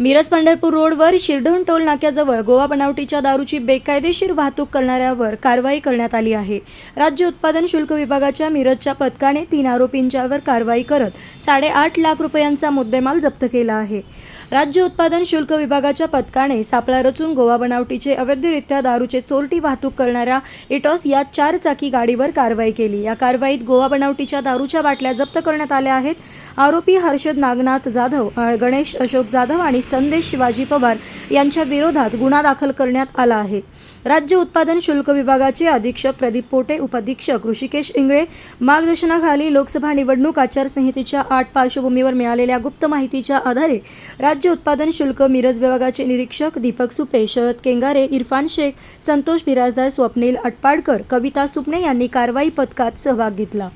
मिरज पंढरपूर रोडवर शिरढोण टोल नाक्याजवळ गोवा बनावटीच्या दारूची बेकायदेशीर वाहतूक करणाऱ्यावर कारवाई करण्यात आली आहे. राज्य उत्पादन शुल्क विभागाच्या मिरजच्या पथकाने तीन आरोपींच्यावर कारवाई करत साडेआठ लाख रुपयांचा मुद्देमाल जप्त केला आहे. राज्य उत्पादन शुल्क विभागाच्या पथकाने सापळा रचून गोवा बनावटीचे अवैधरित्या दारूचे चोरटी वाहतूक करणाऱ्या इटॉस या चार चाकी गाडीवर कारवाई केली. या कारवाईत गोवा बनावटीच्या दारूच्या बाटल्या जप्त करण्यात आल्या आहेत. आरोपी हर्षद नागनाथ जाधव गणेश अशोक जाधव आणि संदेश शिवाजी पवार यांच्या विरोधात गुन्हा दाखल करण्यात आला आहे. राज्य उत्पादन शुल्क विभागाचे अधीक्षक प्रदीप पोटे उपाधीक्षक ऋषिकेश इंगळे मार्गदर्शनाखाली लोकसभा निवडणूक आचारसंहितेच्या आठ पार्श्वभूमीवर मिळालेल्या गुप्त माहितीच्या आधारे राज्य उत्पादन शुल्क मिरज विभागाचे निरीक्षक दीपक सुपे शरद केंगारे इरफान शेख संतोष बिराजदार स्वप्नील अटपाडकर कविता सुपणे यांनी कारवाई पथकात सहभाग घेतला.